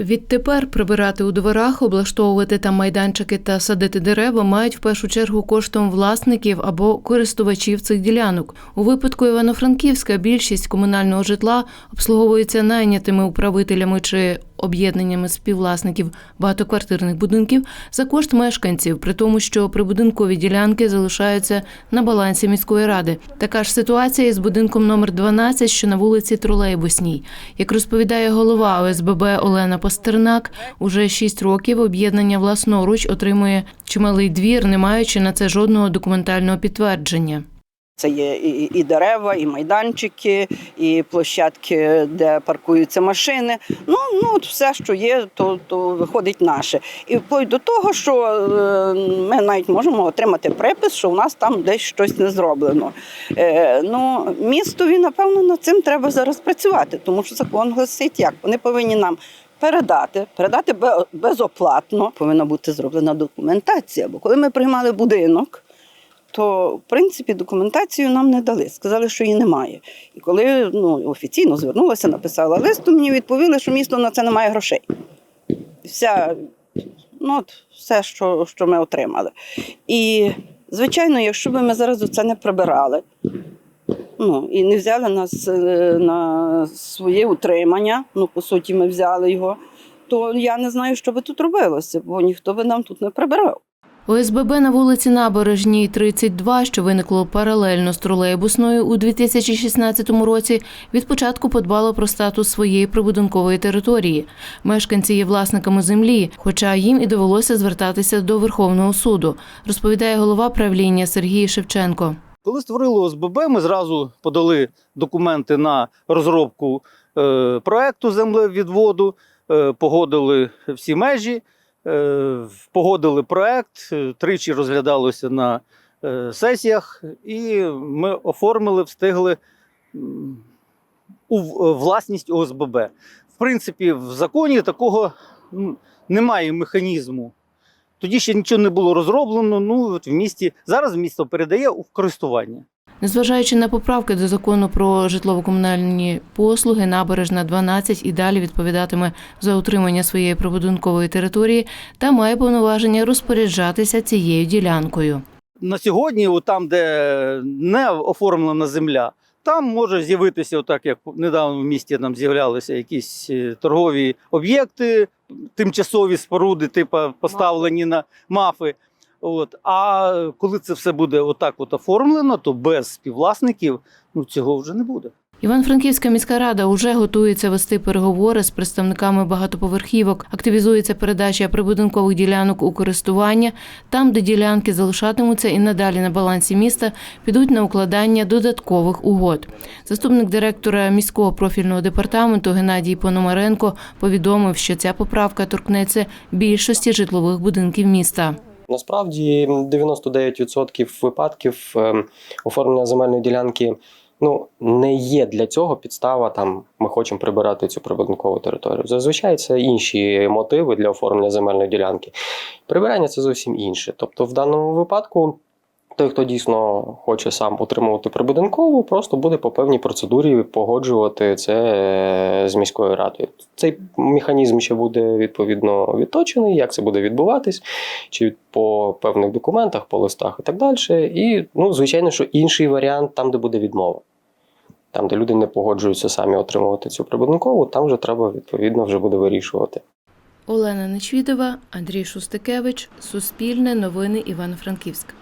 Відтепер прибирати у дворах, облаштовувати там майданчики та садити дерева мають в першу чергу коштом власників або користувачів цих ділянок. У випадку Івано-Франківська більшість комунального житла обслуговується найнятими управителями чи об'єднаннями співвласників багатоквартирних будинків за кошт мешканців, при тому, що прибудинкові ділянки залишаються на балансі міської ради. Така ж ситуація із будинком номер 12, що на вулиці Тролейбусній. Як розповідає голова ОСББ Олена Пастернак, уже 6 років об'єднання власноруч отримує чималий двір, не маючи на це жодного документального підтвердження. Це є і, і дерева, і майданчики, і площадки, де паркуються машини. Ну, ну от все, що є, то, то виходить наше. І вплоть до того, що е, ми навіть можемо отримати припис, що у нас там десь щось не зроблено. Е, ну, містові, напевно, над цим треба зараз працювати, тому що закон гласить, як вони повинні нам. Передати, передати бе- безоплатно повинна бути зроблена документація. Бо коли ми приймали будинок, то в принципі документацію нам не дали. Сказали, що її немає. І коли ну, офіційно звернулася, написала лист, то мені відповіли, що місто на це не має грошей. Вся, ну, от, все, що, що ми отримали. І, звичайно, якщо б ми зараз це не прибирали, ну, і не взяли нас е, на своє утримання, ну, по суті, ми взяли його, то я не знаю, що би тут робилося, бо ніхто би нам тут не прибирав. ОСББ на вулиці Набережній, 32, що виникло паралельно з тролейбусною у 2016 році, від початку подбало про статус своєї прибудинкової території. Мешканці є власниками землі, хоча їм і довелося звертатися до Верховного суду, розповідає голова правління Сергій Шевченко. Коли створили ОСББ, ми зразу подали документи на розробку е, проекту землевідводу, е, погодили всі межі, погодили проект, е, тричі розглядалося на е, сесіях, і ми оформили, встигли у власність ОСББ. В принципі, в законі такого немає механізму. Тоді ще нічого не було розроблено. Ну от в місті зараз місто передає у користування. Незважаючи на поправки до закону про житлово-комунальні послуги, набережна 12 і далі відповідатиме за утримання своєї прибудинкової території та має повноваження розпоряджатися цією ділянкою. На сьогодні, там, де не оформлена земля, там може з'явитися, отак як недавно в місті нам з'являлися якісь е, торгові об'єкти, тимчасові споруди, типу поставлені на мафи. От. А коли це все буде отак от оформлено, то без співвласників ну, цього вже не буде. Івано-Франківська міська рада уже готується вести переговори з представниками багатоповерхівок. Активізується передача прибудинкових ділянок у користування. Там, де ділянки залишатимуться і надалі на балансі міста, підуть на укладання додаткових угод. Заступник директора міського профільного департаменту Геннадій Пономаренко повідомив, що ця поправка торкнеться більшості житлових будинків міста. Насправді 99% випадків ем, оформлення земельної ділянки ну, не є для цього підстава. Там ми хочемо прибирати цю прибудинкову територію. Зазвичай це інші мотиви для оформлення земельної ділянки. Прибирання це зовсім інше. Тобто, в даному випадку. Той, хто дійсно хоче сам отримувати прибудинкову, просто буде по певній процедурі погоджувати це е, з міською радою. Цей механізм ще буде відповідно відточений, як це буде відбуватись, чи по певних документах, по листах і так далі. І, ну, звичайно, що інший варіант там, де буде відмова. Там, де люди не погоджуються самі отримувати цю прибудинкову, там вже треба відповідно вже буде вирішувати. Олена Нечвідова, Андрій Шустикевич, Суспільне, Новини Івано-Франківськ.